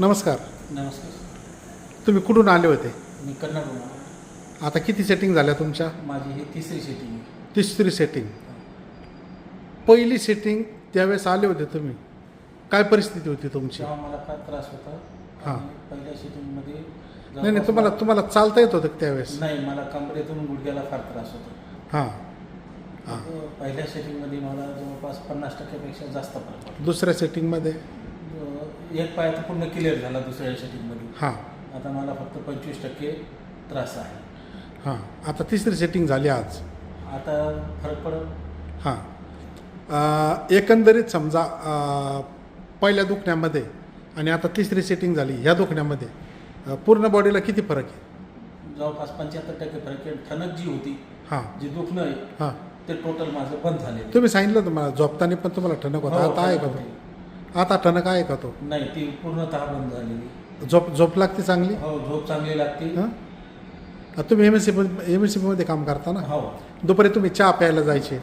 नमस्कार. नमस्कार. तुम्ही कुठून आले होते? मी कन्नडून आता किती सेटिंग झाल्या तुमच्या? माझी ही तिसरी सेटिंग आहे. तिसरी सेटिंग पहिली सेटिंग त्यावेळेस आले होते तुम्ही. काय परिस्थिती होती तुमची? तेव्हा मला फार त्रास होता. हां. आणि पहिल्या सेटिंगमध्ये नाही नाही तुम्हाला तुम्हाला चालता येत होतं का त्यावेळेस? नाही मला कमरेतून गुडघ्याला फार त्रास होता. हां. हां. पहिल्या सेटिंगमध्ये मला जवळपास पन्नास टक्क्यापेक्षा जास्त फरक पडला. दुसऱ्या सेटिंगमध्ये एक पाय तर पूर्ण क्लिअर झाला दुसऱ्या सेटिंगमध्ये हां. आता मला फक्त पंचवीस टक्के त्रास आहे. हां. आता तिसरी सेटिंग झाली आज. आता फरक पडत हां. अं, एकंदरीत समजा अं, पहिल्या दुखण्यामध्ये आणि आता तिसरी सेटिंग झाली ह्या दुखण्यामध्ये अं, पूर्ण बॉडीला किती फरक आहे? जवळपास पंच्याहत्तर टक्के फरक आहे. ठणक जी होती हां. जी दुखणं आहे हां. ते टोटल माझं बंद झालेलं तुम्ही सांगितलं तुम्हाला झोपताना पण तुम्हाला ठणक होता. हो, आता आहे का ठणक आता ठणक आहे का तो नाही ती पूर्णतः बंद झालेली. झोप झोप लागते चांगली? हो झोप चांगली लागते. हां? तुम्ही एम एस सी एम एसमध्ये काम करता ना? हो. दुपारी तुम्ही चहा प्यायला जायचे.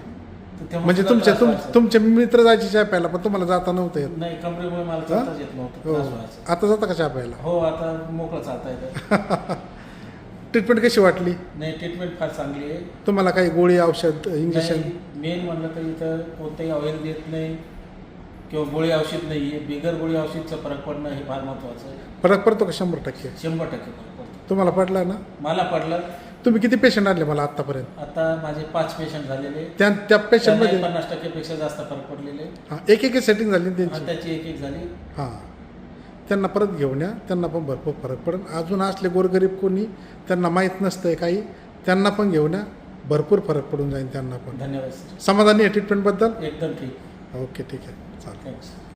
तर तेव्हा म्हणजे सुद्धा तुमचे त्रास तुम व्हायचा. तुमचे मित्र जायचे चहा प्यायला पण तुम्हाला जाता नव्हतं येत. नाही कमरेमुळे मला? चालताच येत नव्हतं. हो. त्रास व्हायचा. आता जाता का चहा प्यायला? हो आता मोकळं चालता येतं. ट्रीटमेंट कशी वाटली? नाही ट्रीटमेंट फार चांगली आहे. तुम्हाला काही गोळी औषध इंजेक्शन मेन म्हणलं तर इथं कोणतंही ऑइल देत नाही. किंवा गोळी औषध नाही आहे बिगर गोळी औषधचा फरक पडणं हे फार महत्त्वाचं आहे. फरक पडतो का शंभर टक्के? शंभर टक्के फरक पडतो. तुम्हाला पडला ना? मला पडलं. तुम्ही किती पेशंट आणले मला आतापर्यंत? आता माझे पाच पेशंट झालेले. त्या त्या त्यांना पेशंटमध्ये पन्नास टक्केपेक्षा जास्त फरक पडलेले. हां एक एक सेटिंग झाली ना आणि त्यांची त्याची एक एक झाली. हां. त्यांना परत घेऊन या. त्यांना पण भरपूर फरक पडेल. अजून असले गोरगरीब कोणी त्यांना माहीत नसतंय काही त्यांना पण घेऊन या. भरपूर फरक पडून जाईल त्यांना पण. धन्यवाद सर समाधानी आहे ट्रीटमेंटबद्दल एकदम ठीक. ओके ठीक आहे चालेल थँक्स